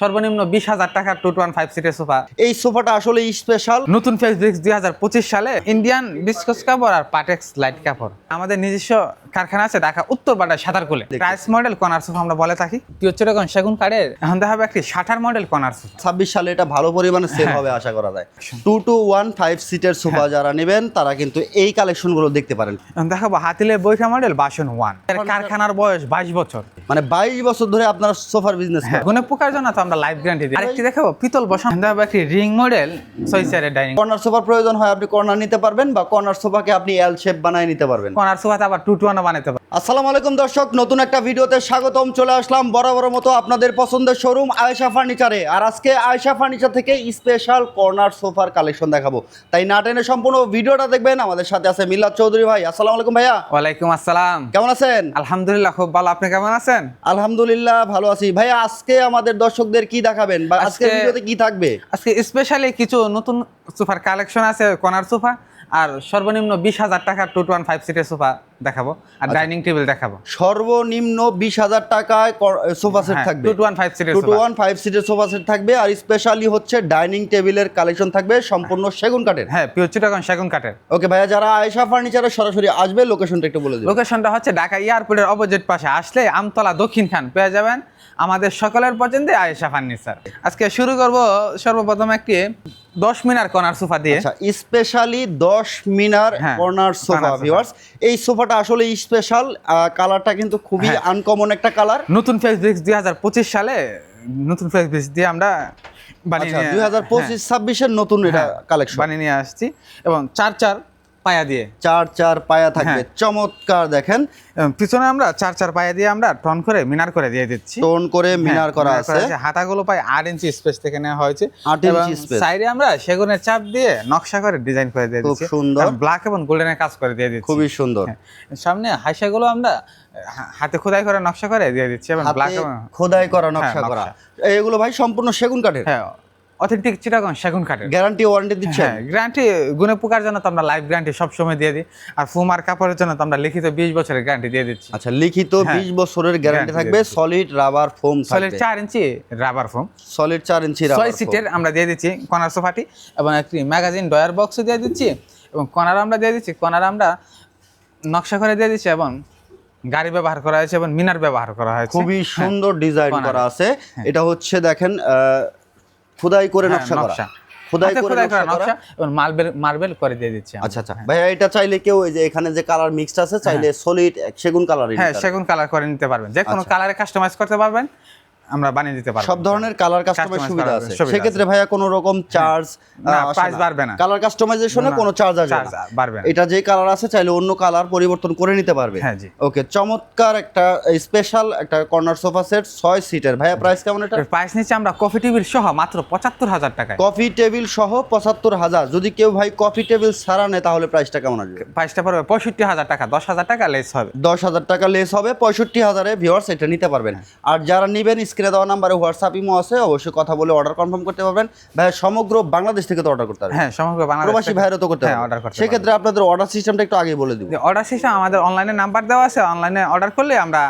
সর্বনিম্ন বিশ হাজার টাকার টু ওয়ান ফাইভ সিটের সোফা এই সোফাটা আসলে স্পেশাল নতুন ফেসব্রিক্স দুই হাজার পঁচিশ সালে ইন্ডিয়ান বিস্কস কাপড় আর পাটেক্স লাইট কাপড়। আমাদের নিজস্ব কারখানা আছে ঢাকা উত্তর বাড্ডায় সাঁতারকুলে প্রাইস মডেল কনার সোফা আমরা বলে থাকি। চিরচেরকম সেগুন কাঠের এখন দেখা হবে একটি ষাটার মডেল কনার সোফা ছাব্বিশ সালে এটা ভালো পরিমাণে সেল হ্যাঁ। হবে আশা করা যায়। টু টু ওয়ান ফাইভ সিটের সোফা যারা নেবেন তারা কিন্তু এই কালেকশনগুলো দেখতে পারেন। এখন দেখাবো হাতিলে বৈঠা মডেল বাসন ওয়ান কারখানার বয়স বাইশ বছর। মানে বাইশ বছর ধরে আপনার সোফার বিজনেস গুণে পোকার জন্য আমরা লাইফ গ্যারান্টি দিই। আরেকটি দেখাবো পিতল বসান। একটি রিং মডেল ছয় চেয়ারের ডাইনিং কর্নার সোফার প্রয়োজন হয় আপনি কর্নার নিতে পারবেন বা কর্নার সোফাকে আপনি এল শেপ বানায় নিতে পারবেন। কনার সোফাতে আবার টু টু বানাতে পারব আসসালামু আলাইকুম দর্শক নতুন একটা ভিডিওতে স্বাগতম। চলে আসলাম বরাবর মতো আপনাদের পছন্দের শোরুম আয়েশা ফার্নিচারে আর আজকে আয়েশা ফার্নিচার থেকে স্পেশাল কর্নার সোফার কালেকশন দেখাবো। তাই না টেনে সম্পূর্ণ ভিডিওটা দেখবেন। আমাদের সাথে আছে মিল্লাত চৌধুরী ভাই। আসসালামু আলাইকুম ভাইয়া। ওয়ালাইকুম আসসালাম। কেমন আছেন? আলহামদুলিল্লাহ খুব ভালো। আপনি কেমন আছেন? আলহামদুলিল্লাহ ভালো আছি। ভাইয়া আজকে আমাদের দর্শকদের কি দেখাবেন? বা আজকে ভিডিওতে কি থাকবে? আজকে স্পেশালি কিছু নতুন সোফার কালেকশন আছে কনার সোফা আর সর্বনিম্ন বিশ হাজার টাকার টু ওয়ান ফাইভ সিটের সোফা দেখাবো আর ডাইনিং টেবিল দেখাবো। সর্বনিম্ন বিশ হাজার টাকায় সোফা সেট থাকবে। টু ওয়ান ফাইভ সিটের টু টু ওয়ান ফাইভ সিটের সোফা সেট থাকবে আর স্পেশালি হচ্ছে ডাইনিং টেবিলের কালেকশন থাকবে সম্পূর্ণ সেগুন কাঠের। হ্যাঁ পিওর চিটাগন সেগুন কাঠের। ওকে ভাইয়া যারা আয়েশা ফার্নিচারে সরাসরি আসবে লোকেশনটা একটু বলে দিন। লোকেশনটা হচ্ছে ঢাকা এয়ারপোর্টের অপোজিট পাশে। আসলে আমতলা দক্ষিণ খান পেয়ে যাবেন। আমাদের সকলের পছন্দে আয়েশা ফার্নিচার আজকে শুরু করব সর্বপ্রথম একটি দশ মিনার কর্নার সোফা দিয়ে। আচ্ছা স্পেশালি দশ মিনার হ্যাঁ, কর্নার সোফা ভিউয়ার্স এই সোফাটা আসলে স্পেশাল কালারটা কিন্তু খুবই হ্যাঁ। আনকমন একটা কালার নতুন ফেসব্রিক্স দুই হাজার পঁচিশ সালে নতুন ফেসব্রিক্স দিয়ে আমরা বানিয়ে আচ্ছা দুই হাজার পঁচিশ ছাব্বিশের নতুন এটা হ্যাঁ, কালেকশন বানিয়ে নিয়ে আসছি। এবং চার চার পায়া দিয়ে। চার চার পায়া থাকবে। হ্যাঁ। চমৎকার দেখেন। পিছনে আমরা চার চার পায়া দিয়ে আমরা টন করে মিনার করে দিয়ে দিচ্ছি। টোন করে হ্যাঁ, মিনার করা আছে। হাতাগুলো প্রায় আট ইঞ্চি স্পেস থেকে নেওয়া হয়েছে। আট ইঞ্চি space। সাইডে আমরা সেগুনের চাপ দিয়ে নকশা করে ডিজাইন করে দিয়ে খুব দিচ্ছি। সুন্দর। ব্ল্যাক এবং গোল্ডেনের কাজ করে দিয়ে দিচ্ছি। খুবই সুন্দর। হ্যাঁ, সামনে হাইসাগুলো আমরা হাতে খোদাই করে নকশা করে দিয়ে দিচ্ছি এবং ব্ল্যাক খোদাই করা নকশা করা। এগুলো ভাই সম্পূর্ণ সেগুন কাঠের? হ্যাঁ। অথেন্টিক চিটাগন সেগুন কাঠের। গ্যারান্টি ওয়ারেন্টি দিচ্ছে হ্যাঁ গ্যারান্টি গুণে পোকার জন্য তো আমরা লাইফ গ্যারান্টি সবসময় দিয়ে দিই। আর ফুমার কাপড়ের জন্য তো আমরা লিখিত বিশ বছরের গ্যারান্টি দিয়ে দিচ্ছি। আচ্ছা লিখিত হ্যাঁ। বিশ বছরের গ্যারান্টি থাকবে সলিড রাবার ফোম সলিড চার ইঞ্চি রাবার ফোম সলিড চার ইঞ্চি ছয় সিটের আমরা দিয়ে দিচ্ছি কনার সোফাটি এবং একটি ম্যাগাজিন ডয়ার বক্সও দিয়ে দিচ্ছি এবং কনার আমরা দিয়ে দিচ্ছি কনার আমরা নকশা করে দিয়ে দিচ্ছি এবং গাড়ি ব্যবহার করা হয়েছে এবং মিনার ব্যবহার করা হয়েছে। খুবই সুন্দর ডিজাইন করা আছে। এটা হচ্ছে দেখেন খোদাই করে হ্যাঁ, নকশা করা। খোদাই করে খোদাই করা নকশা করা এবং মার্বেল মার্বেল করে দিয়ে দিচ্ছি আচ্ছা আচ্ছা। ভাইয়া এটা চাইলে কেউ এই যে এখানে যে কালার মিক্সড আছে চাইলে সলিড সেগুন কালার হ্যাঁ সেগুন কালার করে নিতে পারবেন। যে কোনো কালারে কাস্টমাইজ করতে পারবেন। আমরা বানিয়ে দিতে পারব। সব ধরনের কালার কাস্টমাইজ সুবিধা আছে। সেক্ষেত্রে ভাইয়া কোনো রকম চার্জ price বাড়বে না। কালার কাস্টমাইজেশনে কোনো চার্জ আসবে না। বাড়বে না। এটা যে কালার আছে চাইলে অন্য কালার পরিবর্তন করে নিতে পারবে। হ্যাঁ, জি। ওকে চমৎকার একটা স্পেশাল একটা কর্নার সোফা সেট ছয় সিটের ভাইয়া প্রাইস কেমন এটা? প্রাইস নিচ্ছে আমরা কফি টেবিল সহ মাত্র পঁচাত্তর হাজার টাকায়। কফি টেবিল সহ পঁচাত্তর হাজার। যদি কেউ ভাই কফি টেবিল ছাড়া নেয় তাহলে প্রাইসটা কেমন আসবে? প্রাইসটা পড়বে পঁয়ষট্টি হাজার টাকা। দশ হাজার টাকা লেস হবে। দশ হাজার টাকা লেস হবে পঁয়ষট্টি হাজারে ভিওয়ার্স এটা নিতে পারবেন। আর যারা নেবেন স্ক্রিনে দেওয়া নাম্বারে হোয়াটসঅ্যাপ ইমো আছে অবশ্যই কথা বলে অর্ডার কনফার্ম করতে পারবেন। ভাই সমগ্র বাংলাদেশ থেকে তো অর্ডার করতে পারবেন হ্যাঁ সমগ্র বাংলাদেশ প্রবাসী ভাইরা তো করতে হ্যাঁ অর্ডার করতে সেক্ষেত্রে আপনাদের অর্ডার সিস্টেমটা একটু আগে বলে দিব। অর্ডার সিস্টেম আমাদের অনলাইনে নাম্বার দেওয়া আছে অনলাইনে অর্ডার করলে আমরা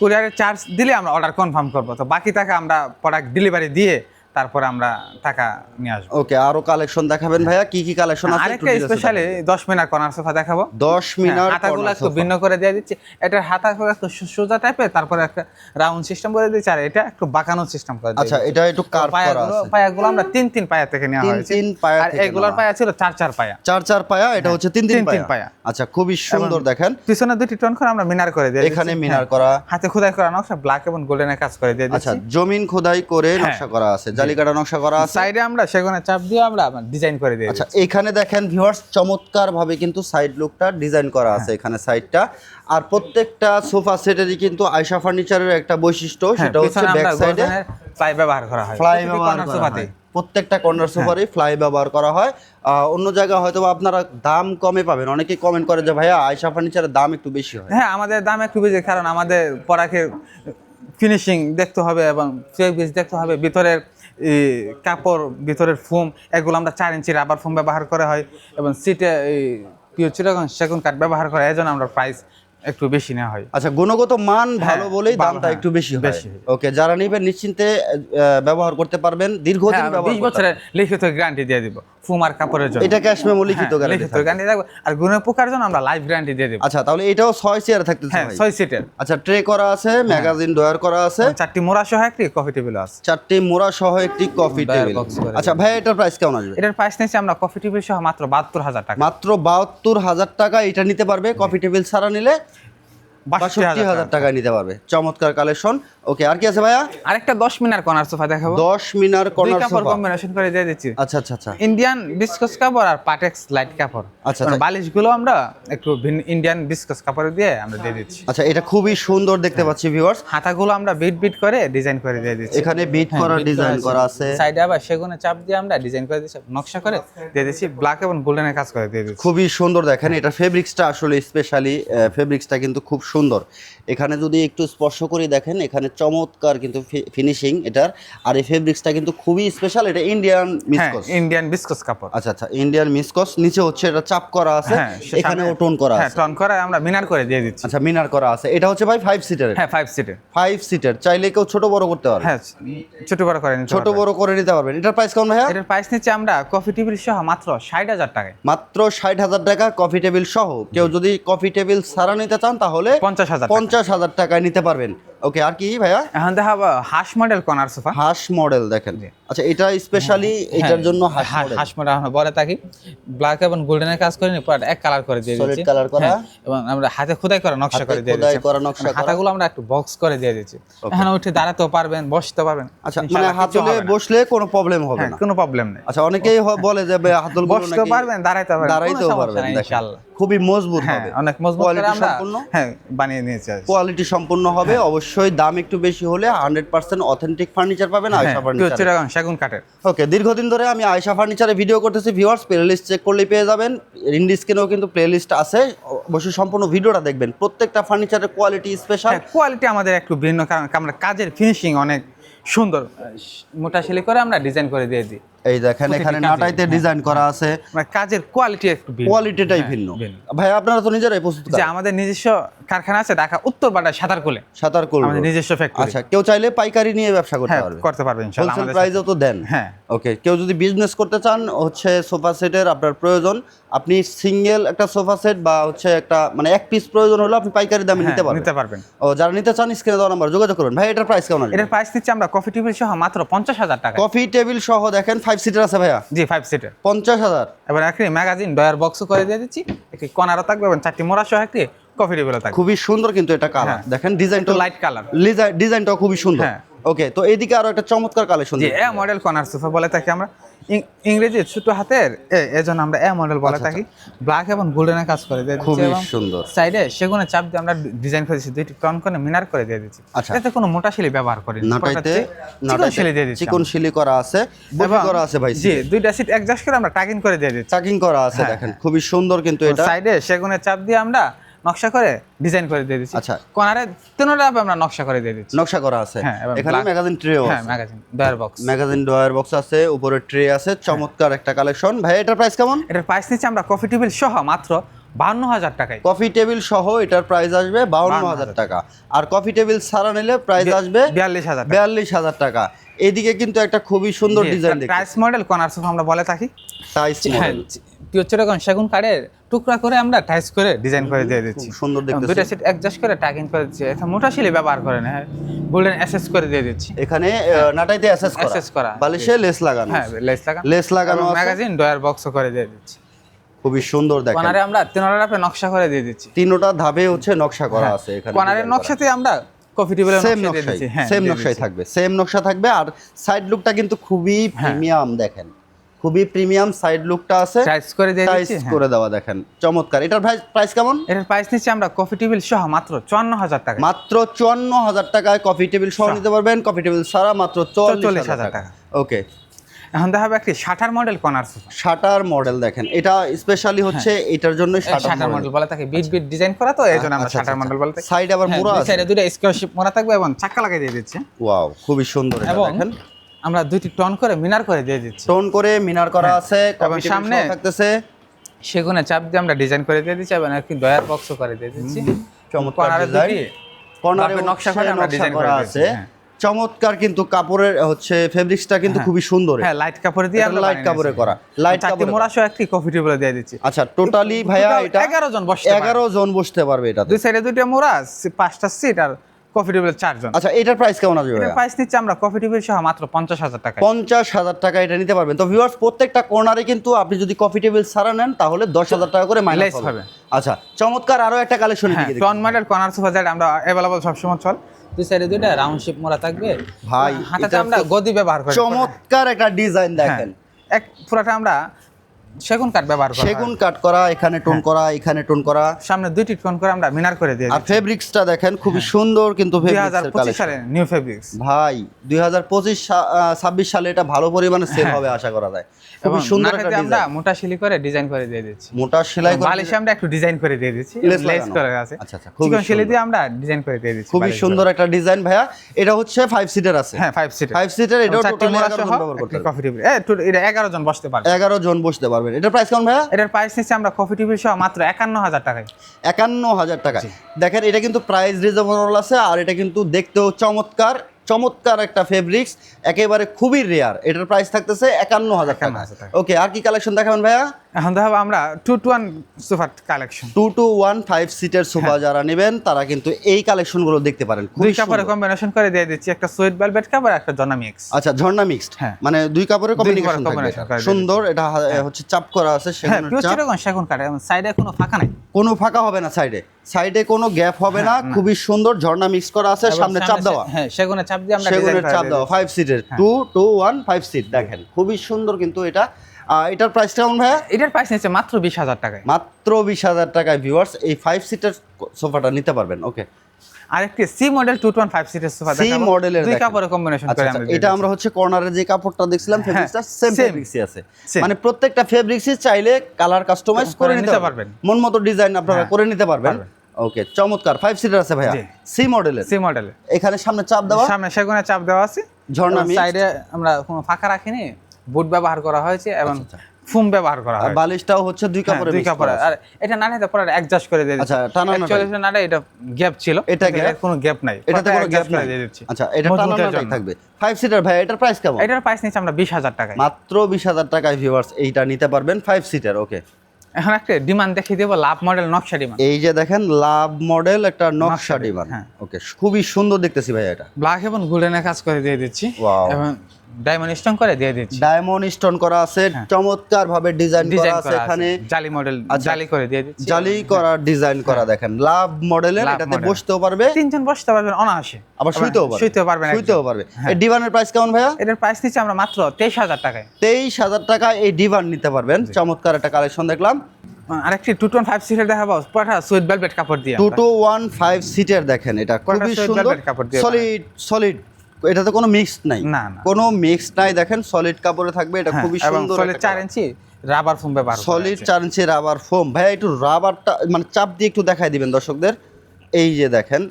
কুরিয়ারের চার্জ দিলে আমরা অর্ডার কনফার্ম করব। তো বাকি টাকা আমরা প্রোডাক্ট ডেলিভারি দিয়ে তারপরে আমরা টাকা নিয়ে আসব। ওকে আরও কালেকশন দেখাবেন ভাইয়া? কি কি কালেকশন আছে? একটু আরেকটা স্পেশালি দশ মিনার কর্নার সোফা দেখাবো। দেখাবেন। দশ মিনার হাতাগুলো একটু ভিন্ন করে দিয়ে দিচ্ছি। এটার হাতাগুলো একটু সোজা টাইপের তারপরে একটা রাউন্ড সিস্টেম করে দিচ্ছি। আর এটা একটু বাঁকানো সিস্টেম করে আচ্ছা এটা একটু কার্ভ করা আছে। পায়াগুলো আমরা তিন তিন পায়া থেকে নেওয়া হয়েছে। তিন পায়া আর এগুলোর পায়া ছিল চার চার পায়া। চার চার পায়া এটা হচ্ছে তিন তিন পায়া। আচ্ছা খুবই সুন্দর দেখেন। পিছনে দুটি টন করে আমরা মিনার করে দিয়ে এখানে মিনার হ্যাঁ। করা। হাতে খোদাই করা নকশা ব্ল্যাক এবং গোল্ডেনের কাজ করে দিয়ে আচ্ছা জমিন খোদাই করে নকশা করা আছে। জালিকাটা নকশা করা আছে। সাইডে আমরা সেগুনে চাপ দিয়ে আমরা ডিজাইন করে দিয়ে আচ্ছা এখানে দেখেন ভিউয়ার্স চমৎকার ভাবে কিন্তু সাইড লুকটা ডিজাইন করা আছে হ্যাঁ। এখানে সাইডটা আর প্রত্যেকটা সোফা সেটেরই কিন্তু আয়শা ফার্নিচারের একটা বৈশিষ্ট্য হ্যাঁ, সেটা হচ্ছে ব্যাক সাইডে ফ্লাই ব্যবহার করা হয়। ফ্লাই ব্যবহার করা হয়। প্রত্যেকটা কর্নার সোফারই ফ্লাই ব্যবহার করা হয়। অন্য জায়গায় হয়তো আপনারা দাম কমে পাবেন। অনেকেই কমেন্ট করে যে ভাইয়া আয়শা ফার্নিচারের দাম একটু বেশি হয়? হ্যাঁ আমাদের দাম একটু বেশি কারণ আমাদের পরাকে ফিনিশিং দেখতে হবে এবং দেখতে হবে। ভিতরের কাপড় ভিতরের ফোম এগুলো আমরা চার ইঞ্চি রাবার ফোম ব্যবহার করা হয় এবং সিটে চিরকন সেগুন কাঠ ব্যবহার করা এই জন্য আমরা প্রাইস একটু বেশি নেওয়া হয়। আচ্ছা গুণগত মান ভালো হ্যাঁ, বলেই দামটা হ্যাঁ, একটু বেশি বেশি। ওকে যারা নিবেন নিশ্চিন্তে ব্যবহার করতে পারবেন দীর্ঘদিন হ্যাঁ, ব্যবহার বছরের লিখিত গ্যারান্টি দিয়ে দিব। ফুমার কাপড়ের জন্য। এটা ক্যাশ মেমো লিখিত গ্যারান্টি লিখিত গ্যারান্টি থাকবে? আর গুণের পোকার জন্য আমরা লাইফ গ্যারান্টি দিয়ে দিব। আচ্ছা তাহলে এটাও ছয় চেয়ার থাকতেছে হ্যাঁ সিটের আচ্ছা ট্রে করা আছে ম্যাগাজিন ডয়ার করা আছে। চারটি মোড়া সহ একটি কফি টেবিল আছে। চারটি মোড়া সহ একটি কফি টেবিল আচ্ছা ভাই এটার প্রাইস কেমন আসবে? এটার প্রাইস নিয়েছি আমরা কফি টেবিল সহ মাত্র বাহাত্তর হাজার টাকা। মাত্র বাহাত্তর হাজার টাকা এটা নিতে পারবে। কফি টেবিল ছাড়া নিলে বাষট্টি হাজার টাকায় নিতে পারবে। চমৎকার কালেকশন ওকে আর কি আছে ভাইয়া? আরেকটা দশ মিনার কর্নার সোফা দেখাবো। দশ মিনার কর্নার সোফা কম্বিনেশন করে দিয়ে দিচ্ছি। আচ্ছা আচ্ছা আচ্ছা। ইন্ডিয়ান বিস্কস কাপড় আর পাটেক্স লাইট কাপড়। আচ্ছা, আচ্ছা। বালিশগুলো আমরা একটু ইন্ডিয়ান বিস্কস কাপড় দিয়ে আমরা দিয়ে দিচ্ছি। আচ্ছা এটা খুবই সুন্দর হ্যাঁ। দেখতে পাচ্ছি ভিউয়ার্স হাতাগুলো আমরা বিট বিট করে ডিজাইন করে দিয়ে দিচ্ছি। এখানে বিট করা ডিজাইন করা আছে। সাইডে আবার সেগুনে চাপ দিয়ে আমরা ডিজাইন করে দিচ্ছি নকশা করে দিয়ে দিচ্ছি ব্ল্যাক এবং গোল্ডেনের কাজ করে দিয়ে দিচ্ছি। খুবই সুন্দর দেখেন এটা ফেব্রিক্সটা আসলে স্পেশালি ফেব্রিক্সটা কিন্তু খুব সুন্দর। এখানে যদি একটু স্পর্শ করে দেখেন এখানে চমৎকার কিন্তু ফিনিশিং এটার। আর এই ফেব্রিক্সটা কিন্তু খুবই স্পেশাল এটা ইন্ডিয়ান মিসকস ইন্ডিয়ান মিসকস কাপড়। আচ্ছা আচ্ছা ইন্ডিয়ান মিসকস নিচে হচ্ছে এটা চাপ করা আছে হ্যাঁ সে এখানেও টোন করা হ্যাঁ আছে। টন করে আমরা মিনার করে দিয়ে দিচ্ছি। আচ্ছা মিনার করা আছে। এটা হচ্ছে ভাই ফাইভ সিটার হ্যাঁ ফাইভ সিটার ফাইভ সিটার চাইলে কেউ ছোট বড় করতে পারবে। হ্যাঁ ছোট বড় করে নিতে ছোট বড় করে নিতে পারবেন। এটার প্রাইস কেমন ভাইয়া? এটার প্রাইস নিচ্ছে আমরা কফি টেবিল সহ মাত্র ষাট হাজার টাকায়। মাত্র ষাট হাজার টাকা কফি টেবিল সহ। কেউ যদি কফি টেবিল সারা নিতে চান তাহলে পঞ্চাশ হাজার পঞ্চাশ হাজার টাকায় নিতে পারবেন। ওকে আর কি ভাইয়া? এখন দেখাবো হাঁস মডেল কর্নার সোফা? হাঁস মডেল দেখেন। আচ্ছা এটা স্পেশালি এটার জন্য হাঁস হ্যাঁ, মডেল হাঁস বলে থাকি। ব্ল্যাক এবং গোল্ডেনের কাজ করে এক কালার করে দিয়ে দিচ্ছি colour করা। হ্যাঁ, এবং আমরা হাতে খোদাই করা নকশা করে দিয়ে দিচ্ছি করা নকশা মানে। হাতাগুলো আমরা একটু বক্স করে দিয়ে দিচ্ছি এখানে উঠে দাঁড়াতেও পারবেন বসতে পারবেন। আচ্ছা মানে হাতলে বসলে কোনো প্রবলেম হবে হ্যাঁ না। কোনো প্রবলেম নেই। আচ্ছা অনেকেই বলে যে হাতল বসতেও পারবেন দাঁড়াইতে পারবেন দাঁড়াইতেও পারবেন ইনশাআল্লাহ। খুবই মজবুত হ্যাঁ হবে। অনেক মজবুত। সম্পূর্ণ? হ্যাঁ বানিয়ে নিয়েছি কোয়ালিটি সম্পূর্ণ হবে অবশ্যই। দাম একটু বেশি হলে হান্ড্রেড পার্সেন্ট অথেন্টিক ফার্নিচার পাবেন হ্যাঁ আয়সা ফার্নিচার চিটাগাং সেগুন কাঠের। ওকে দীর্ঘদিন ধরে আমি আয়সা ফার্নিচারে ভিডিও করতেছি ভিউয়ার্স প্লে লিস্ট চেক করলেই পেয়ে যাবেন। ইন্ডি স্ক্রিনেও কিন্তু প্লে লিস্ট আছে। অবশ্যই সম্পূর্ণ ভিডিওটা দেখবেন। প্রত্যেকটা ফার্নিচারের কোয়ালিটি স্পেশাল হ্যাঁ কোয়ালিটি আমাদের একটু ভিন্ন কারণ আমরা কাজের ফিনিশিং অনেক সুন্দর। মোটা সেলি করে আমরা ডিজাইন করে দিয়ে দিই। এই দেখেন এখানে নাটাইতে ডিজাইন করা আছে। মানে কাজের কোয়ালিটি একটু কোয়ালিটিটাই হ্যাঁ, ভিন্ন। ভাই আপনারা তো নিজেরাই প্রস্তুত যে আমাদের নিজস্ব কারখানা আছে ঢাকা উত্তর বাড্ডা সাঁতারকুলে সাঁতার করব আমাদের নিজস্ব ফ্যাক্টরি আচ্ছা কেউ চাইলে পাইকারি নিয়ে ব্যবসা করতে হ্যাঁ পারবে। করতে পারবেন ইনশাআল্লাহ হোলসেল প্রাইসও তো দেন। হ্যাঁ। ওকে কেউ যদি বিজনেস করতে চান হচ্ছে সোফা সেটের আপনার প্রয়োজন আপনি সিঙ্গেল একটা সোফা সেট বা হচ্ছে একটা মানে এক পিস প্রয়োজন হলো আপনি পাইকারি দামে হ্যাঁ, নিতে পারবেন। নিতে পারবেন। ও যারা নিতে চান স্ক্রিনে দেওয়া নাম্বার যোগাযোগ করবেন ভাই এটার প্রাইস কেমন এটার প্রাইস দিচ্ছি আমরা কফি টেবিল সহ মাত্র পঞ্চাশ হাজার টাকা কফি টেবিল সহ দেখেন ফাইভ সিটার আছে ভাইয়া? জি ফাইভ সিটার পঞ্চাশ হাজার। এবার একটি ম্যাগাজিন ডয়ার বক্সও করে দিয়ে দিচ্ছি। একটি কনারও থাকবে এবং চারটি মোড়া সহ একটি কফি টেবিলও থাকবে। খুবই সুন্দর কিন্তু এটা কালার হ্যাঁ। দেখেন ডিজাইনটা লাইট কালার ডিজাইনটাও খুবই সুন্দর। হ্যাঁ। ওকে তো এদিকে আরও একটা চমৎকার collection A model corner sofa বলে থাকি আমরা। ইংরেজি ছোট হাতের? এ এজন্য আমরা এ মডেল বলে থাকি। ব্ল্যাক এবং গোল্ডেনের কাজ করে দিয়ে আচ্ছা, খুবই সুন্দর। সাইডে সেগুনে চাপ দিয়ে আমরা ডিজাইন করে দিচ্ছি দুইটি টন করে মিনার করে দিয়ে দিচ্ছি। আচ্ছা। এতে কোনো মোটা শিলি ব্যবহার করি না। নাটাইতে চিকন শিলি দিয়ে দিচ্ছি চিকন শিলি করা আছে বডি করা আছে ভাই জি দুইটা সিট অ্যাডজাস্ট করে আমরা টাকিং করে দিয়ে দিচ্ছি। চাকিং করা আছে হ্যাঁ, দেখেন খুবই সুন্দর কিন্তু এটা। সাইডে সেগুনে চাপ দিয়ে আমরা নকশা করে ডিজাইন করে দিয়ে দিচ্ছি আচ্ছা। কর্নারে তিনটা আমরা নকশা করে দিয়ে দিচ্ছি। নকশা করা আছে। হ্যাঁ, এখানে ম্যাগাজিন ট্রেও হ্যাঁ magazine drawer box magazine drawer box আছে উপরে ট্রে আছে চমৎকার একটা কালেকশন ভাই এটার প্রাইস কেমন? এটার প্রাইস নিচ্ছে আমরা কফি টেবিল সহ মাত্র বান্ন হাজার টাকায়। কফি টেবিল সহ এটার প্রাইস আসবে বাউন্ন হাজার টাকা। আর কফি টেবিল ছাড়া নিলে প্রাইস আসবে বিয়াল্লিশ হাজার বিয়াল্লিশ হাজার টাকা। এদিকে কিন্তু একটা খুবই সুন্দর design price model corner sofa আমরা বলে থাকি। টাইস হ্যাঁ চিরকম সেগুন কাঠের টুকরা করে আমরা টাইস করে ডিজাইন করে দিয়ে দিচ্ছি। সুন্দর এবং দেখতেছি। দুইটা সিট অ্যাডজাস্ট করে টাকিং করে দিচ্ছি। এটা মোটা শিলি ব্যবহার করে না হ্যাঁ। গোল্ডেন এসএস করে দিয়ে দিচ্ছি। এখানে আহ, নাটাইতে অ্যাসেস করা। Access করা। বালিশে লেস লাগানো হ্যাঁ লেস লাগা লেস লাগানো ম্যাগাজিন ডয়ার বক্সও করে দিয়ে দিচ্ছি। খুবই সুন্দর দেখেন। কর্নারে আমরা তিনটা রাপে নকশা করে দিয়ে দিচ্ছি। তিনোটা ধাপে হচ্ছে নকশা করা আছে এখানে। কর্নারের নকশাতে আমরা কফি টেবিলের সেম নকশা দিয়ে দিচ্ছি। হ্যাঁ সেম নকশাই থাকবে। সেম নকশা থাকবে। আর সাইড লুকটা কিন্তু খুবই হ্যাঁ। প্রিমিয়াম দেখেন। খুবই প্রিমিয়াম সাইড লুকটা আছে। টাইস করে দিয়ে দিচ্ছি হ্যাঁ। করে দেওয়া দেখেন। চমৎকার। এটার প্রাইস কেমন? এটার প্রাইস নিচ্ছি আমরা কফি টেবিল সহ মাত্র চুয়ান্ন হাজার টাকা। মাত্র চুয়ান্ন হাজার টাকায় কফি টেবিল সহ নিতে পারবেন। কফি টেবিল ছাড়া মাত্র চল্লিশ 44,000 হাজার টাকা। ওকে এখন দেখা দেখাবো একটি shutter model corner sofa shutter model দেখেন। এটা স্পেশালি হচ্ছে এটার জন্য শাটার শাটার মডেল বলা থাকে। বিট বিট ডিজাইন করা তো এই জন্য আমরা আচ্ছা, শাটার আচ্ছা, মডেল বলে থাকি। সাইড আবার পুরো আছে। সাইডে দুটো স্কোয়ারশিপ মোড়া থাকবে এবং চাক্কা লাগিয়ে দিয়ে দিচ্ছে। ওয়াও খুবই সুন্দর এটা দেখেন। আমরা দুইটি টন করে মিনার করে দিয়ে দিচ্ছি। টোন করে মিনার করা আছে হ্যাঁ। টেবিল সামনে- থাকতেছে। সেগুনে চাপ দিয়ে আমরা ডিজাইন করে দিয়ে দিচ্ছি এবং একটি ডয়ার বক্সও করে দিয়ে দিচ্ছি। চমৎকার কর্নারে নকশা করে আমরা ডিজাইন করা আছে। হ্যাঁ। চমৎকার কিন্তু কাপড়ের হচ্ছে ফেব্রিক্সটা কিন্তু হ্যাঁ। খুবই সুন্দর। হ্যাঁ লাইট কাপড় দিয়ে আমরা light কাপড়ে করা, লাইট কাপড়ে সহ একটি কফি টেবিল দিয়ে দিচ্ছি। আচ্ছা টোটালি ভাইয়া এটা 11 জন বসতে পারে। এগারো জন বসতে পারবে এটা দুই সাইডে দুইটা সি- পাঁচটা সিট আর কফি টেবিল চারজন। আচ্ছা এটার প্রাইস কেমন আসবে এটার প্রাইস নিচ্ছে আমরা কফি টেবিল সহ মাত্র পঞ্চাশ হাজার টাকা পঞ্চাশ হাজার টাকা এটা নিতে পারবেন। তো ভিউয়ার্স প্রত্যেকটা কর্নারে কিন্তু আপনি যদি কফি টেবিল সারা নেন তাহলে দশ হাজার টাকা করে Less হবে। আচ্ছা চমৎকার আরও একটা কালেকশন হ্যাঁ টন মডেল কর্নার সোফা যেটা আমরা অ্যাভেলেবল সবসময় চল। দুই সাইডে দুইটা রাউন্ড শেপ মোড়া থাকবে। ভাই, হাতাতে আমরা গদি ব্যবহার করি। চমৎকার একটা ডিজাইন হ্যাঁ, দেখেন এক পুরাটা আমরা সেগুন কাঠ ব্যবহার করি সেগুন কাট করা এখানে টোন হ্যাঁ। করা এখানে টোন করা। সামনে দুইটি টোন করে আমরা মিনার করে দিয়ে আর ফেব্রিক্সটা দেখেন খুবই সুন্দর কিন্তু দুই হাজার ফেব্রিক্সের পঁচিশ কালেকশন সালে নিউ ফেব্রিক্স ভাই দুই হাজার পঁচিশ ছাব্বিশ সালে এটা ভালো পরিমাণে সেল হ্যাঁ। হবে আশা করা যায়। খুবই সুন্দর একটা নাটাতে আমরা ডিজাইন মোটা শিলি করে ডিজাইন করে দিয়ে দিচ্ছি। মোটা সেলাই করে বালিশে আমরা একটু ডিজাইন করে দিয়ে দিচ্ছি। লেস করে আছে। আচ্ছা, আচ্ছা, খুবই শিলি দিয়ে আমরা ডিজাইন করে দিয়ে দিচ্ছি খুবই সুন্দর একটা ডিজাইন ভাইয়া। এটা হচ্ছে ফাইভ সিটার আছে। হ্যাঁ ফাইভ সিটার ফাইভ সিটার এটাও চারটি টোটালি মোড়া এগারো জন ব্যবহার করতে পারবে। এটা এগারো জন বসতে পারবে। এগারো জন বসতে পারবেন এটার প্রাইস কেমন ভাইয়া? এটার প্রাইস নিচ্ছি আমরা কফি টিভি সহ মাত্র একান্ন হাজার টাকায়। একান্ন হাজার টাকায়। দেখেন এটা কিন্তু প্রাইস রিজনেবল আছে আর এটা কিন্তু দেখতেও চমৎকার। চমৎকার একটা ফেব্রিক্স একেবারে খুবই রেয়ার এটার প্রাইস থাকতেছে একান্ন হাজার টাকা। ওকে আর কি কালেকশন দেখাবেন ভাইয়া? এখন দেখাবো আমরা টু টু ওয়ান সোফার collection two two one five সিটের সোফা যারা নেবেন তারা কিন্তু এই কালেকশনগুলো দেখতে পারেন। দুই কাপড়ে কম্বিনেশন করে দিয়ে দিচ্ছি একটা সুইট ভেলভেট কাপড় একটা জনা মিক্স আচ্ছা ঝর্ণা মিক্সড হ্যাঁ। মানে দুই কাপড়ের কম্বিনেশন কাপড়ের। সুন্দর এটা হচ্ছে চাপ করা আছে হ্যাঁ পিওর চাপ। সেগুন সাইডে কোনো ফাঁকা নাই। কোনো ফাঁকা হবে না সাইডে সাইডে কোনো গ্যাপ হবে না হ্যাঁ, খুবই সুন্দর ঝর্ণা মিক্স করা আছে সামনে চাপ দেওয়া। হ্যাঁ সেগুনের চাপ দিয়ে আমরা সেগুনের চাপ দেওয়া ফাইভ সিটের হ্যাঁ। Two two one five seat দেখেন খুবই সুন্দর কিন্তু এটা। এটার প্রাইস কেমন ভাইয়া? এটার প্রাইস নিচ্ছে মাত্র বিশ হাজার টাকায়। মাত্র বিশ হাজার টাকায় ভিউয়ার্স এই ফাইভ সিটের সোফাটা নিতে পারবেন ওকে আরেকটি C model two two one five সিটের সোফা সি মডেলের দুই দেখেন। কাপড়ে কম্বিনেশন আচ্ছা করে আচ্ছা, আমরা এটা আমরা হচ্ছে কর্নারের যে কাপড়টা দেখছিলাম হ্যাঁ, ফেব্রিক্সটা সেম ফেব্রিক্সই আছে। মানে প্রত্যেকটা ফেব্রিক্সই চাইলে কালার কাস্টমাইজ করে করে নিতে পারবেন। মন মতো ডিজাইন আপনারা হ্যাঁ, করে নিতে পারবেন। ওকে চমৎকার। ফাইভ সিটার আছে ভাইয়া। সি মডেলের সি মডেলে এখানে সামনে চাপ দেওয়া। সামনে সেগুনের চাপ দেওয়া আছে। ঝর্ণা সাইডে আমরা কোনো ফাঁকা রাখিনি। বুট ব্যবহার করা হয়েছে এবং আচ্ছা, ফুম ব্যবহার করা হয়। বালিশটাও হচ্ছে দুই হ্যাঁ, কাপড়ে দুই কাপড়ে আর এটা না নিতে পরে অ্যাডজাস্ট করে দিয়ে দিচ্ছি আচ্ছা, টানা না Actually এটা না এটা গ্যাপ ছিল। এটা? এর কোনো গ্যাপ নাই। এটাতে কোনো গ্যাপ নাই? দিয়ে দিচ্ছি। আচ্ছা এটা জন্য। থাকবে। ফাইভ সিটার ভাই এটার প্রাইস কেমন? এটার প্রাইস নিচ্ছে আমরা বিশ হাজার টাকায়। মাত্র বিশ হাজার টাকায় ভিউয়ার্স এইটা নিতে পারবেন ফাইভ সিটার ওকে এখন একটা ডিমান্ড দেখিয়ে দেবো লাভ মডেল নকশা ডিমান্ড এই যে দেখেন লাভ মডেল একটা নকশা ডিমান্ড হ্যাঁ। ওকে খুবই সুন্দর দেখতেছি ভাই এটা। ব্ল্যাক এবং গোল্ডেনের কাজ করে দিয়ে দিচ্ছি. এবং ডায়মন্ড স্টোন করে দিয়ে দিচ্ছি। ডায়মন্ড স্টোন করা আছে চমৎকার ভাবে ডিজাইন করা আছে এখানে। জালি মডেল আচ্ছা। জালি করে দিয়ে দিচ্ছি। জালি করা ডিজাইন করা দেখেন। লাভ মডেলের এটাতে বসতেও পারবে। তিনজন বসতে পারবেন অনায়াসে। আবার শুইতেও পারবে। শুইতেও একজন। শুইতেও পারবে। হ্যাঁ। এই ডিভানের প্রাইস কেমন ভাইয়া? এটার প্রাইস নিচ্ছে আমরা মাত্র তেইশ হাজার টাকায়। তেইশ হাজার টাকা এই ডিভান নিতে পারবেন। চমৎকার একটা কালেকশন দেখলাম। আরেকটি টু টোয়েন্টি ফাইভ সিটের দেখাবো। পুরোটা সুইট ভেলভেট কাপড় দিয়ে টু টু ওয়ান ফাইভ সিটের দেখেন এটা। খুবই সুন্দর। সলিড সলিড এটাতে কোনো মিক্স নাই। না। কোনো মিক্স নাই দেখেন সলিড কাপড়ে থাকবে এটা হ্যাঁ, খুবই সুন্দর সলিড 4 ইঞ্চি রাবার ফোম ব্যবহার সলিড 4 ইঞ্চি রাবার ফোম ভাই একটু রাবারটা মানে চাপ দিয়ে একটু দেখাই দিবেন দর্শকদের। এই যে দেখেন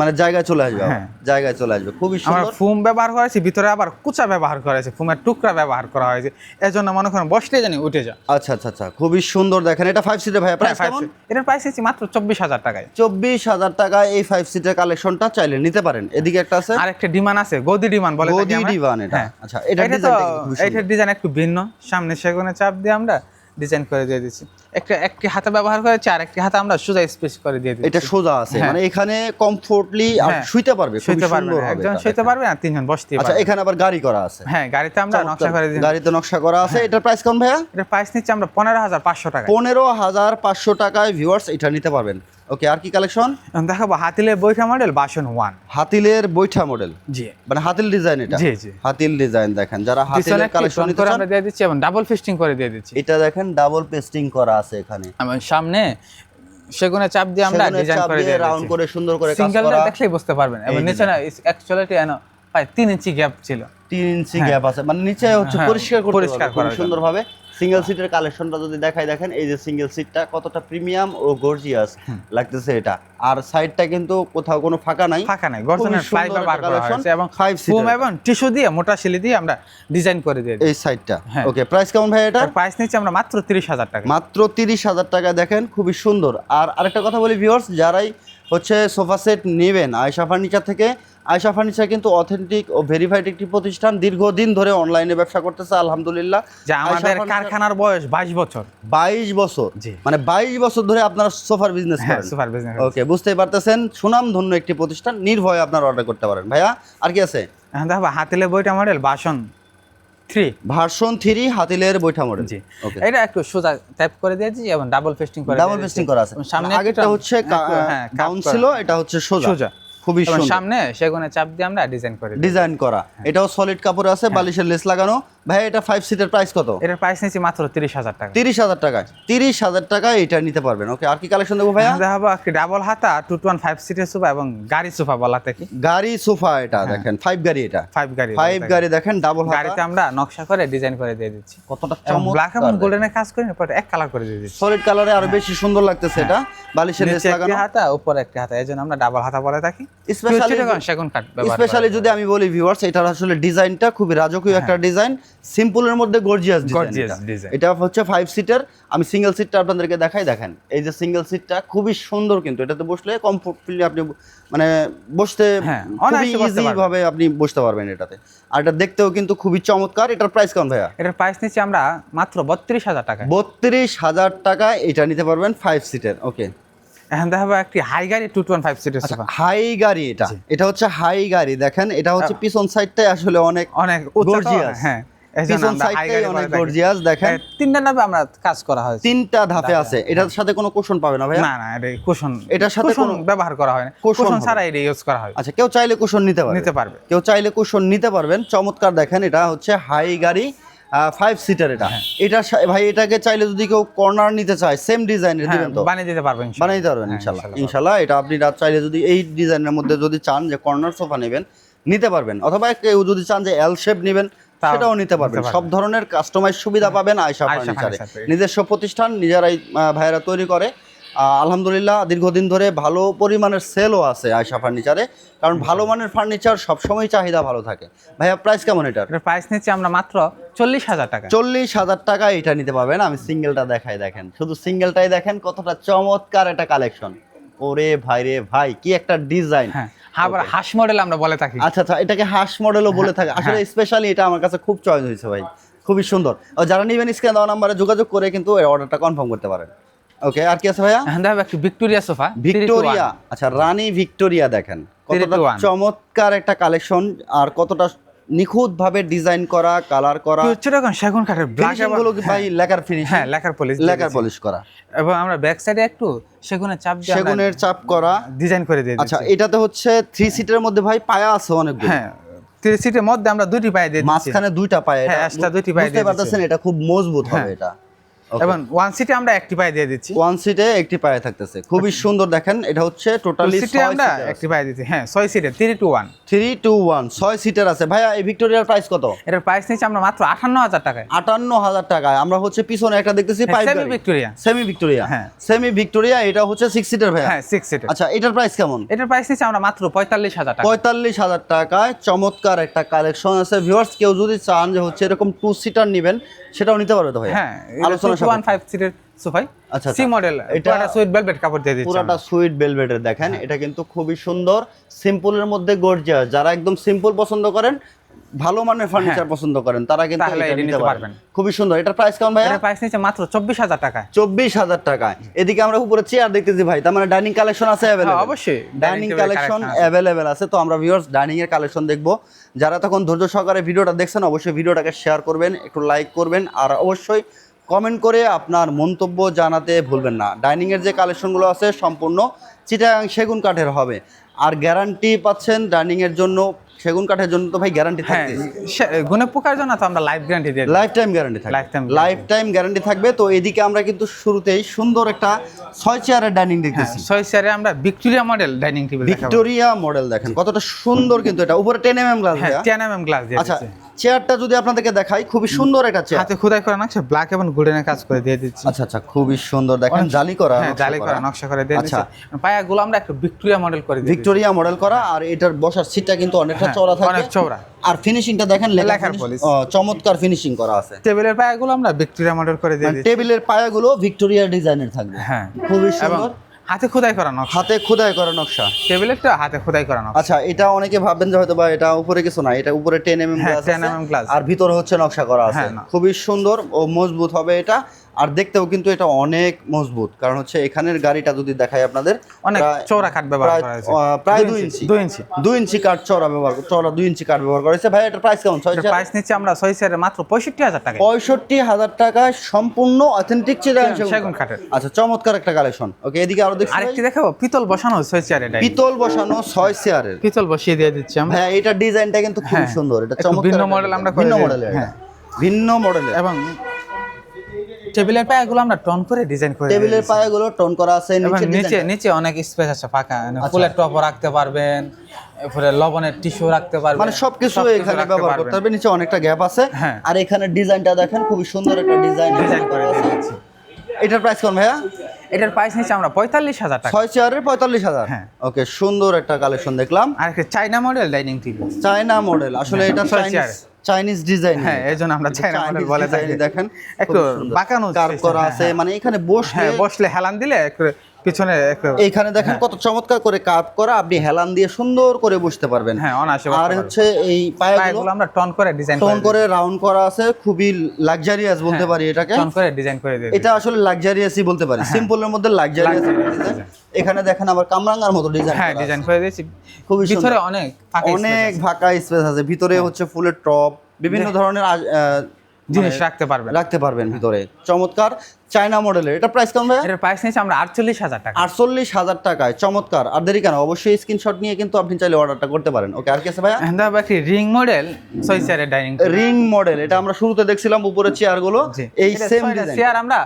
মানে জায়গায় চলে আসবে হ্যাঁ। জায়গায় চলে আসবে। খুবই সুন্দর। ফোম ব্যবহার করেছি ভিতরে আবার কুচা ব্যবহার করা হয়েছে ফোমের টুকরা ব্যবহার করা হয়েছে। এজন্য মনে করেন বসতে জানি উঠে যা আচ্ছা আচ্ছা আচ্ছা খুবই সুন্দর। দেখেন এটা ফাইভ সিটের ভাইয়া প্রাইস কেমন? এটার প্রাইস নিচ্ছি মাত্র চব্বিশ হাজার টাকায়। চব্বিশ হাজার টাকায় এই ফাইভ সিটের কালেকশনটা চাইলে নিতে পারেন। এদিকে একটা আছে। আর একটা ডিমান্ড আছে গদি ডিমান্ড বলে গদি ডিমান্ড এটা। হ্যাঁ। আচ্ছা এটা এটার ডিজাইন একটু ভিন্ন। সামনে সেগুনে চাপ দিয়ে আমরা ডিজাইন করে দিয়ে দিচ্ছি। একটা একটি হাতে ব্যবহার করেছি আর একটি হাতে আমরা সোজা স্পেস করে দিয়ে দিচ্ছি। এটা সোজা আছে হ্যাঁ। মানে এখানে কমফোর্টলি হ্যাঁ। শুইতে পারবে শুইতে পারবে একজন শুইতে। পারবে আর তিনজন বসতে আচ্ছা এখানে আবার গাড়ি করা আছে। হ্যাঁ গাড়িতে আমরা নকশা করে দিই গাড়িতে নকশা করা আছে। এটার প্রাইস কেমন ভাইয়া? এটার প্রাইস নিচ্ছে আমরা পনেরো হাজার পাঁচশো টাকা পনেরো হাজার পাঁচশো টাকায় ভিউয়ার্স এটা নিতে পারবেন। ওকে আর কি কালেকশন দেখাবো হাতিলের বৈঠা মডেল বাসন ওয়ান হাতিলের বৈঠা মডেল জি। মানে হাতিল ডিজাইন এটা? জি, জি। হাতিল ডিজাইন দেখেন যারা হাতিলের কালেকশন নিতে চান আমরা দিয়ে দিচ্ছি এবং ডাবল ফিস্টিং করে দিয়ে দিচ্ছি। এটা দেখেন ডাবল পেস্টিং করা আছে। এখানে। এবং সামনে সেগুনে চাপ দিয়ে আমরা ডিজাইন করে দিয়ে রাউন্ড করে সুন্দর করে কাজ করা। দেখলেই বুঝতে পারবেন। এবং নিচে না অ্যাকচুয়ালি এনো প্রায় তিন ইঞ্চি গ্যাপ ছিল। তিন ইঞ্চি। গ্যাপ আছে। মানে নিচে হচ্ছে হ্যাঁ, পরিষ্কার করতে পরিষ্কার সুন্দরভাবে। সিঙ্গেল সিটের কালেকশনটা যদি দেখাই দেখেন এই যে সিঙ্গেল সিটটা কতটা প্রিমিয়াম ও গর্জিয়াস লাগতেছে এটা। আর সাইডটা কিন্তু কোথাও কোনো ফাঁকা নাই। ফাঁকা নাই গর্জনের ফ্লাই সুন্দর করা হয়েছে এবং seater। ফোম এবং টিস্যু দিয়ে মোটা শিলি দিয়ে আমরা ডিজাইন করে দিয়ে দিই এই সাইডটা। ওকে প্রাইস কেমন ভাই এটা? প্রাইস নিচ্ছে আমরা মাত্র তিরিশ হাজার টাকা। মাত্র তিরিশ হাজার টাকা দেখেন খুবই সুন্দর। আর আরেকটা কথা বলি ভিউয়ার্স যারাই হচ্ছে সোফা সেট নেবেন আয়সা ফার্নিচার থেকে। আয়সা ফার্নিচার কিন্তু অথেন্টিক ও ভেরিফাইড একটি প্রতিষ্ঠান দীর্ঘদিন ধরে অনলাইনে ব্যবসা করতেছে আলহামদুলিল্লাহ। যে আমাদের কারখানার বয়স বাইশ বছর। বাইশ বছর। মানে বাইশ বছর ধরে আপনারা সোফার বিজনেস হ্যাঁ করেন। সুপার বিজনেস ওকে বুঝতেই পারতেছেন সুনাম ধন্য একটি প্রতিষ্ঠান নির্ভয়ে আপনারা অর্ডার করতে পারেন। ভাইয়া আর কি আছে? হাতিলে বইটা মডেল বাসন। থ্রি। ভার্সন থ্রি হাতিলের বৈঠা মডেল। জি। এটা একটু সোজা টাইপ করে দিয়েছি এবং ডাবল পেস্টিং করে ডাবল ফেস্টিং পেস্টিং করা আছে। সামনে আগেটা হচ্ছে কাউন্সিল হ্যাঁ, করা। ছিল এটা হচ্ছে সোজা। সোজা। খুবই সুন্দর। সামনে সেগুনে চাপ দিয়ে আমরা ডিজাইন করে ডিজাইন করা। এটাও সলিড কাপড় আছে বালিশের লেস লাগানো। ভাই এটা ফাইভ সিটের প্রাইস কত? এটার প্রাইস নিচ্ছি মাত্র তিরিশ হাজার টাকা। তিরিশ হাজার টাকা তিরিশ হাজার টাকায় এটা নিতে পারবেন। ওকে আর কি কালেকশন দেবো ভাইয়া? দেখাবো একটি ডাবল হাতা টু টু ওয়ান ফাইভ সিটের সোফা এবং গাড়ি সোফা বলা থেকে। গাড়ি সোফা এটা দেখেন ফাইভ গাড়ি এটা। ফাইভ গাড়ি ফাইভ গাড়ি। দেখেন ডাবল গাড়িতে আমরা নকশা করে ডিজাইন করে দিয়ে দিচ্ছি। কতটা এবং ব্ল্যাক এবং চমৎকার গোল্ডেনের কাজ করি পরে এক কালার করে দিয়ে দিচ্ছি। সলিড কালারে আরও বেশি সুন্দর লাগতেছে এটা। বালিশের লেস নিচে একটি লাগানো। হাতা উপরে একটি হাতা এই জন্য আমরা ডাবল হাতা বলে থাকি। স্পেশালি সেগুন কাঠ স্পেশালি যদি আমি বলি ভিউয়ার্স এটার আসলে ডিজাইনটা খুবই রাজকীয় একটা ডিজাইন সিম্পলের মধ্যে গর্জিয়াস ডিজাইন এটা। হচ্ছে ফাইভ সিটার আমি সিঙ্গেল সিটটা আপনাদেরকে দেখাই দেখেন। এই যে সিঙ্গেল সিটটা খুবই সুন্দর কিন্তু এটাতে বসলে কমফোর্টফুলি আপনি মানে বসতে হ্যাঁ, ইজি। ভাবে আপনি বসতে পারবেন এটাতে। আর এটা দেখতেও কিন্তু খুবই চমৎকার। এটার প্রাইস কেমন ভাইয়া? এটার প্রাইস নিচ্ছি আমরা মাত্র বত্রিশ হাজার টাকা বত্রিশ হাজার টাকায় এটা নিতে পারবেন ফাইভ সিটের ওকে এখন দেখাবো একটি হাই গাড়ি টু টু ওয়ান ফাইভ সিটের সোফা হাই গাড়ি এটা। এটা হচ্ছে হাই গাড়ি। দেখেন এটা হচ্ছে পিছন সাইডটাই আসলে অনেক অনেক Gorgeous। হ্যাঁ। পিছন সাইডটাই অনেক গর্জিয়াস দেখেন। তিনটা নামে আমরা কাজ করা হয়েছে। তিনটা ধাপে আছে। এটার সাথে কোনো কোশন পাবে না ভাইয়া? না না এটা কুশন এটার সাথে কোনো- ব্যবহার করা হয় না। কুশন কুশন ছাড়া এটা ইউজ করা হয়। আচ্ছা কেউ চাইলে কুশন নিতে পারবে। নিতে পারবে। কেউ চাইলে কুশন নিতে পারবেন। চমৎকার দেখেন এটা হচ্ছে হাই গাড়ি ফাইভ সিটার এটা। হ্যাঁ। এটা ভাই এটাকে চাইলে যদি কেউ কর্নার নিতে চায় সেম ডিজাইনের হ্যাঁ, দিবেন তো? বানিয়ে দিতে পারবেন বানিয়ে দিতে পারবেন হ্যাঁ, ইনশাল্লাহ। ইনশাল্লাহ। এটা আপনি রাত চাইলে যদি এই ডিজাইনের মধ্যে যদি চান যে কর্নার সোফা নেবেন নিতে পারবেন। অথবা কেউ যদি চান যে এল শেপ নেবেন সেটাও নিতে পারবেন। সব ধরনের কাস্টমাইজ সুবিধা পাবেন আয়শা ফার্নিচারে। নিজস্ব প্রতিষ্ঠান নিজেরাই ভাইয়েরা তৈরি করে। আলহামদুলিল্লাহ দীর্ঘদিন ধরে ভালো পরিমাণের সেলও আছে আয়শা ফার্নিচারে কারণ ভালো মানের ফার্নিচার সবসময় চাহিদা ভালো থাকে। ভাইয়া প্রাইস কেমন এটার? প্রাইস নিচ্ছি আমরা মাত্র চল্লিশ হাজার টাকা। চল্লিশ হাজার টাকা এটা নিতে পারবেন। আমি সিঙ্গেলটা দেখাই দেখেন। শুধু সিঙ্গেলটাই দেখেন কতটা চমৎকার একটা কালেকশন ওরে ভাই রে ভাই কি একটা ডিজাইন হ্যাঁ আবার হাঁস মডেল আমরা বলে থাকি। আচ্ছা আচ্ছা এটাকে হাঁস মডেলও বলে থাকে। আসলে স্পেশালি এটা আমার কাছে খুব চয়েস হয়েছে ভাই। খুবই সুন্দর। যারা নিবেন স্ক্যান দেওয়া নাম্বারে যোগাযোগ করে কিন্তু অর্ডারটা কনফার্ম করতে পারেন। ওকে আর কি আছে ভাইয়া? ভিক্টোরিয়া সোফা ভিক্টোরিয়া আচ্ছা রানী ভিক্টোরিয়া দেখেন। কতটা 3 to 1 চমৎকার একটা কালেকশন আর কতটা নিখুঁত ভাবে ডিজাইন করা কালার করা। চিটাগং সেগুন কাঠের ব্ল্যাকগুলো কি ভাই লেকার ফিনিশিং হ্যাঁ লেখার পলিশ লেকার পলিশ করা। এবং আমরা ব্যাক সাইডে একটু সেগুনের চাপ দিয়ে সেগুনের চাপ করা। ডিজাইন করে দিয়ে আচ্ছা এটাতে হচ্ছে থ্রি সিটের মধ্যে ভাই পায়া আছে অনেকগুলো। হ্যাঁ থ্রি সিটের মধ্যে আমরা দুটি পায়ে দিয়ে মাঝখানে দুইটা পায়ে হ্যাঁ, extra দুইটি পায়ে দিয়ে পারতেছেন এটা খুব মজবুত হবে হ্যাঁ। এটা। এবং ওয়ান সিটে আমরা একটি পায়ে দিয়ে দিচ্ছি। ওয়ান সিটে একটি পায়ে থাকতেছে। খুবই সুন্দর দেখেন এটা হচ্ছে টোটালি সিটে আমরা একটি পায়ে দিচ্ছি। হ্যাঁ ছয় সিটে three two one three two one ছয় সিটের আছে। ভাইয়া এই ভিক্টোরিয়ার প্রাইস কত? এটার প্রাইস নিচ্ছি আমরা মাত্র আটান্ন হাজার টাকায়। আটান্ন হাজার টাকায়। আমরা হচ্ছে পিছনে একটা দেখতেছি semi Victoria। সেমি ভিক্টোরিয়া হ্যাঁ। সেমি ভিক্টোরিয়া এটা হচ্ছে সিক্স সিটের ভাইয়া। হ্যাঁ সিক্স সিটে আচ্ছা এটার প্রাইস কেমন? এটার প্রাইস নিচ্ছি আমরা মাত্র পঁয়তাল্লিশ হাজার টাকা পঁয়তাল্লিশ হাজার টাকায়। চমৎকার একটা কালেকশন আছে। ভিউয়ার্স কেউ যদি চান যে হচ্ছে এরকম টু সিটার নেবেন সেটাও নিতে পারবে তো ভাই হ্যাঁ আলোচনা ওয়ান ফাইভ সিটের সোফাই আচ্ছা, সি আচ্ছা। মডেল এটা- সুইট ভেলভেট কাপড় দিয়ে দিচ্ছি পুরাটা। সুইট বেলভেটের দেখেন এটা কিন্তু খুবই সুন্দর সিম্পলের মধ্যে গর্জিয়াস যারা একদম সিম্পল পছন্দ করেন ভালো মানের ফার্নিচার পছন্দ করেন তারা কিন্তু এটা নিতে পারবেন। খুবই সুন্দর প্রাইস কেমন প্রাইস মাত্র চব্বিশ হাজার টাকা চব্বিশ হাজার টাকায় এদিকে আমরা উপরে চেয়ার দেখতেছি ভাই তার মানে ডাইনিং কালেকশন আছে অ্যাভেলেবল হ্যাঁ, অবশ্যই। Dining collection. অ্যাভেলেবেল আছে তো আমরা ভিউয়ার্স ডাইনিং এর কালেকশন দেখব যারা তখন ধৈর্য সহকারে ভিডিওটা দেখছেন অবশ্যই ভিডিওটাকে শেয়ার করবেন একটু লাইক করবেন আর অবশ্যই কমেন্ট করে আপনার মন্তব্য জানাতে ভুলবেন না। ডাইনিংয়ের যে কালেকশনগুলো আছে, সম্পূর্ণ চিটাগাং সেগুন কাঠের হবে। আর গ্যারান্টি পাচ্ছেন ডাইনিংয়ের জন্য সেগুন কাঠের জন্য তো ভাই গ্যারান্টি থাকবে গুণে পোকার জন্য তো আমরা লাইফ গ্যারান্টি দিয়ে দিই। লাইফ টাইম গ্যারান্টি থাকবে। Lifetime লাইফ টাইম গ্যারান্টি থাকবে। তো এদিকে আমরা কিন্তু শুরুতেই সুন্দর একটা ছয় চেয়ারের ডাইনিং হ্যাঁ দেখতেছি। ছয় চেয়ারে আমরা Victoria model dining table Victoria model দেখেন কতটা সুন্দর কিন্তু এটা। উপরে টেন এম এম গ্লাস হ্যাঁ টেন এম এম গ্লাস দিয়ে আচ্ছা চেয়ারটা যদি আপনাদেরকে দেখাই খুবই সুন্দর একটা চেয়ার হাতে খোদাই করে নকশা ব্ল্যাক এবং গোল্ডেনের কাজ করে দিয়ে দিচ্ছি। আচ্ছা আচ্ছা খুবই সুন্দর। দেখেন জালি করা হ্যাঁ জালি করা। নকশা করে দিয়ে আচ্ছা। দিচ্ছি। পায়াগুলো আমরা একটু ভিক্টোরিয়া মডেল করে দিই ভিক্টোরিয়া মডেল করা আর এটার বসার সিটটা কিন্তু অনেকটা হ্যাঁ, চওড়া থাকে। অনেক চওড়া। আর ফিনিশিংটা দেখেন লেখার। ও, চমৎকার ফিনিশিং করা আছে। টেবিলের পায়াগুলো আমরা ভিক্টোরিয়া মডেল করে মানে টেবিলের পায়াগুলো ভিক্টোরিয়া ডিজাইনের থাকবে। হ্যাঁ। খুবই সুন্দর। হাতে খোদাই করা নকশা। হাতে খোদাই করা নকশা। টেবিলেটটা হাতে খোদাই করা নকশা। আচ্ছা এটা অনেকে ভাববেন যে হয়তো বা এটা উপরে কিছু না এটা উপরে টেন এম এম হ্যাঁ, গ্লাস 10 mm। আর ভিতরে হচ্ছে নকশা করা আছে। হ্যাঁ, না। খুবই সুন্দর ও মজবুত হবে এটা। আর দেখতেও কিন্তু এটা অনেক মজবুত। কারণ হচ্ছে এখানের গাড়িটা যদি দেখাই আপনাদের অনেক চওড়া কাঠ ব্যবহার প্রায়, করা হয়েছে। প্রায় দুই ইঞ্চি। দুই ইঞ্চি। দুই ইঞ্চি কাঠ চওড়া ব্যবহার চওড়া দুই ইঞ্চি কাঠ ব্যবহার করেছে। ভাই এটার প্রাইস কেমন? ছয় প্রাইস নিচ্ছে আমরা ছয় চেয়ারে মাত্র পঁয়ষট্টি হাজার টাকা পঁয়ষট্টি হাজার টাকায় সম্পূর্ণ অথেন্টিক চিরাং সেগুন কাঠের। আচ্ছা চমৎকার একটা কালেকশন ওকে এদিকে আরও দেখছি আরেকটি দেখাবো পিতল বসানো ছয় চেয়ারে ডাইনিং পিতল বসানো ছয় চেয়ারের পিতল বসিয়ে দিয়ে দিচ্ছি আমরা। হ্যাঁ এটা ডিজাইনটা কিন্তু খুব হ্যাঁ, সুন্দর। এটা চমৎকার ভিন্ন মডেল আমরা ভিন্ন। মডেলের হ্যাঁ। ভিন্ন মডেলের এবং টেবিলের পায়াগুলো আমরা টন করে ডিজাইন করে টেবিলের পায়ে পায়াগুলো টন করা আছে নিচে নিচে নিচে অনেক স্পেস আছে ফাঁকা মানে আচ্ছা। ফুলের টপ রাখতে পারবেন এরপরে লবণের টিস্যু রাখতে পারবেন মানে সবকিছু এখানে ব্যবহার। করতে পারবেন নিচে অনেকটা গ্যাপ আছে হ্যাঁ। আর এখানে ডিজাইনটা দেখেন খুবই সুন্দর একটা ডিজাইন ডিজাইন করা আছে এটার প্রাইস কম ভাইয়া এটার প্রাইস নিচ্ছি আমরা পঁয়তাল্লিশ হাজার টাকা। ছয় চেয়ারের পঁয়তাল্লিশ হাজার। হ্যাঁ। ওকে সুন্দর একটা কালেকশন দেখলাম। আর একটা China model dining table China model আসলে এটা ছয় চেয়ার। চাইনিজ ডিজাইন হ্যাঁ এই জন্য আমরা চাইনা মডেল বলে থাকি। দেখেন। একটু বাঁকানো কার্ভ করা হ্যাঁ, আছে হ্যাঁ। মানে এখানে বসলে হ্যাঁ বসলে হেলান দিলে একটু পিছনে এইখানে দেখেন কত চমৎকার করে কার্ভ করা আপনি হেলান দিয়ে সুন্দর করে বসতে পারবেন। হ্যাঁ অনায়াসে আর হচ্ছে এই পায়াগুলো আমরা টন করে ডিজাইন টোন করে রাউন্ড করা আছে খুবই লাক্সারিয়াস বলতে পারি এটাকে। টন করে ডিজাইন করে দিয়ে এটা আসলে লাক্সারিয়াসই বলতে পারি। সিম্পলের মধ্যে লাক্সারিয়াস এখানে দেখেন আবার কামরাঙ্গার মতো ডিজাইন হ্যাঁ ডিজাইন করে দিয়েছি। খুবই। ভিতরে অনেক অনেক। ফাঁকা স্পেস আছে। ভিতরে হচ্ছে ফুলের টপ বিভিন্ন ধরনের জিনিস মানে রাখতে পারবেন। রাখতে পারবেন ভিতরে। চমৎকার চায়না মডেলের। এটা প্রাইস কম ভাই এটার প্রাইস নিয়েছি আমরা আটচল্লিশ হাজার টাকা। আটচল্লিশ হাজার টাকায়। চমৎকার। আর দেরি কেন? অবশ্যই স্ক্রিনশট নিয়ে কিন্তু আপনি চাইলে অর্ডারটা করতে পারেন। ওকে আর কি আছে ভাইয়া? হ্যাঁ একটি রিং মডেল ছয় চেয়ারের ডাইনিং রিং মডেল এটা আমরা শুরুতে দেখছিলাম উপরে চেয়ারগুলো। এই সেম ডিজাইন চেয়ার আমরা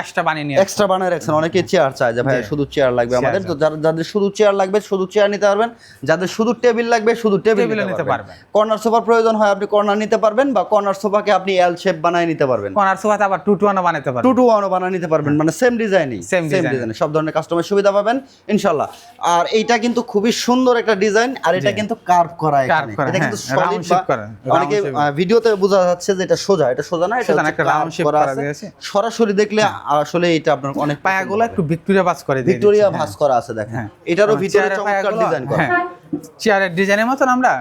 এক্সট্রা বানিয়ে নিয়ে এক্সট্রা বানায় রাখছেন। অনেকে চেয়ার চায় যে ভাই শুধু চেয়ার লাগবে আমাদের। তো যাদের শুধু চেয়ার লাগবে শুধু চেয়ার নিতে পারবেন। যাদের শুধু টেবিল লাগবে শুধু টেবিল নিতে পারবেন। কর্নার সোফার প্রয়োজন হয় আপনি কর্নার নিতে পারবেন বা কর্নার সোফাকে আপনি এল শেপ বানায় নিতে পারবেন। কর্নার সোফাতে আবার টু টু ওয়ানও বানাতে পারবেন। টু ওয়ানও বানায় নিতে পারবেন। মানে সেম ডিজাইনই সেম। ডিজাইন সব ধরনের কাস্টমার সুবিধা পাবেন ইনশাল্লাহ আর এইটা কিন্তু খুবই সুন্দর একটা ডিজাইন আর এটা কিন্তু কার্ভ করা এখানে। এটা কিন্তু হ্যাঁ, সলিড করা, অনেকে ভিডিওতে বোঝা যাচ্ছে যে এটা সোজা এটা সোজা না এটা round curve করা আছে। সরাসরি দেখলে আসলে এটা আপনার অনেক পায়াগুলো একটু ভিক্টোরিয়া বাস করে ভিক্টোরিয়া ভাস করা আছে দেখেন। হ্যাঁ। এটারও হ্যাঁ। ভিতরে চমৎকার ডিজাইন করা। হ্যাঁ। চেয়ারের ডিজাইনের মতন আমরা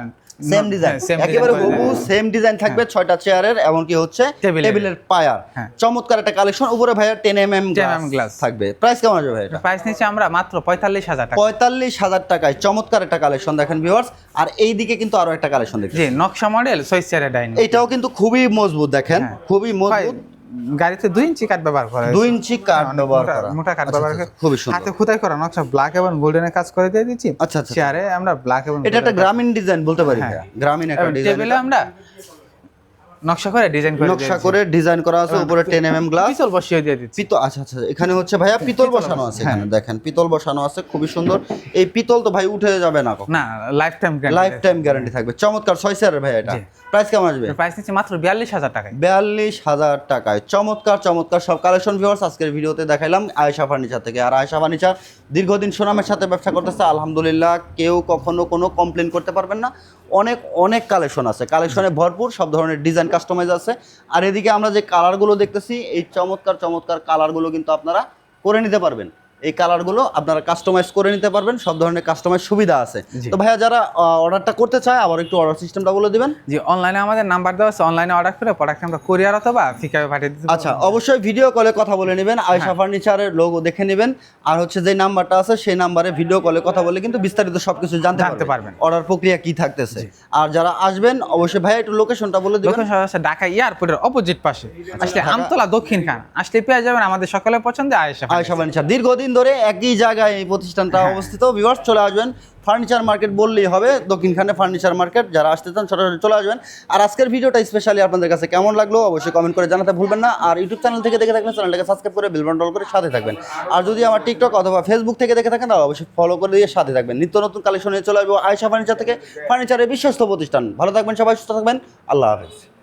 সেম ডিজাইন হ্যাঁ, একেবারে হুবহু সেম ডিজাইন থাকবে ছয়টা চেয়ারের এমনকি হচ্ছে টেবিলের। পায়ার। হ্যাঁ। চমৎকার একটা কালেকশন উপরে ভাইয়া টেন এম এম 10 glass। থাকবে। প্রাইস কেমন আসবে ভাই এটা? প্রাইস নিচ্ছে আমরা মাত্র পঁয়তাল্লিশ হাজার টাকা। পঁয়তাল্লিশ হাজার টাকায়। চমৎকার একটা কালেকশন দেখেন ভিউয়ার্স আর এই দিকে কিন্তু আরও একটা কালেকশন দেখছি। জি নকশা মডেল ছয় চেয়ারের ডাইনিং এটাও কিন্তু খুবই মজবুত দেখেন। হ্যাঁ। খুবই মজবুত। গাড়িতে দুই ইঞ্চি কাঠ ব্যবহার করা দুই ইঞ্চি কাঠ ব্যবহার করা। মোটা কাঠ আচ্ছা, ব্যবহার আচ্ছা, করে। খুবই সুন্দর। হাতে খুদাই করা নকশা ব্ল্যাক এবং গোল্ডেনের কাজ করে দিয়ে দিচ্ছি। আচ্ছা, আচ্ছা। চেয়ারে আমরা ব্ল্যাক এবং এটা একটা গ্রামীণ ডিজাইন বলতে পারি হ্যাঁ। গ্রামীণ একটা ডিজাইন টেবিলে আমরা নকশা করে ডিজাইন করে নকশা করে ডিজাইন করা আছে উপরে টেন এম এম গ্লাস পিছল বসিয়ে দিয়ে দিচ্ছি। পিতল আচ্ছা আচ্ছা এখানে হচ্ছে ভাইয়া পিতল বসানো আছে এখানে দেখেন পিতল বসানো আছে খুবই সুন্দর। এই পিতল তো ভাই উঠে যাবে না না lifetime lifetime guarantee থাকবে। চমৎকার ছয় চেয়ারের ভাই এটা। প্রাইস কেমন আসবে? প্রাইস নিচ্ছে মাত্র বিয়াল্লিশ হাজার টাকায়। বিয়াল্লিশ হাজার টাকায়। চমৎকার চমৎকার। সব কালেকশন ভিউয়ার্স আজকের ভিডিওতে দেখাইলাম আয়েশা ফার্নিচার থেকে। আর আয়েশা ফার্নিচার দীর্ঘদিন সুনামের সাথে ব্যবসা করতেছে। আলহামদুলিল্লাহ কেউ কখনো কোনো কমপ্লেন করতে পারবেন না। অনেক অনেক কালেকশন আছে। কালেকশনে ভরপুর সব ধরনের ডিজাইন কাস্টমাইজ আছে। আর এদিকে আমরা যে কালারগুলো দেখতেছি এই চমৎকার চমৎকার কালারগুলো কিন্তু আপনারা করে নিতে পারবেন। এই কালারগুলো আপনারা কাস্টমাইজ করে নিতে পারবেন সব ধরনের কাস্টমাইজ সুবিধা আছে। তো ভাইয়া যারা অর্ডারটা করতে চায় আবার একটু অর্ডার সিস্টেমটা বলে দিবেন। যে অনলাইনে আমাদের নাম্বার দেওয়া আছে অনলাইনে অর্ডার করে প্রোডাক্ট আমরা কোরিয়ার অথবা ফিকাবে পাঠিয়ে দিতে আচ্ছা অবশ্যই ভিডিও কলে কথা বলে নেবেন আয়সা ফার্নিচারের লোগো দেখে নেবেন আর হচ্ছে যে নাম্বারটা আছে সেই নাম্বারে ভিডিও কলে কথা বলে কিন্তু বিস্তারিত সবকিছু জানতে জানতে পারবেন। অর্ডার প্রক্রিয়া কি থাকতেছে। আর যারা আসবেন অবশ্যই ভাইয়া একটু লোকেশনটা বলে দিবেন। লোকেশন আছে ঢাকা এয়ারপোর্টের অপোজিট পাশে। আসলে আমতলা দক্ষিণ খান। আসলে পেয়ে যাবেন আমাদের সকলের পছন্দের আয়েশা আয়সা ফার্নিচার দীর্ঘদিন ধরে একই জায়গায় এই প্রতিষ্ঠানটা হ্যাঁ। অবস্থিত। ভিউয়ার্স চলে আসবেন। ফার্নিচার মার্কেট বললেই হবে দক্ষিণখানে ফার্নিচার মার্কেট যারা আসতে চান সরাসরি চলে আসবেন। আর আজকের ভিডিওটা স্পেশালি আপনাদের কাছে কেমন লাগল অবশ্যই কমেন্ট করে জানাতে ভুলবেন না। আর ইউটিউব চ্যানেল থেকে দেখে থাকলে চ্যানেলটাকে সাবস্ক্রাইব করে বেল বাটন করে সাথে থাকবেন। আর যদি আমার টিকটক অথবা ফেসবুক থেকে দেখে থাকেন তাহলে অবশ্যই ফলো করে দিয়ে সাথে থাকবেন। নিত্য নতুন কালেকশন চলে আসব আয়সা ফার্নিচার থেকে। ফার্নিচারের বিশ্বস্ত প্রতিষ্ঠান। ভালো থাকবেন সবাই সুস্থ থাকবেন। আল্লাহ হাফেজ।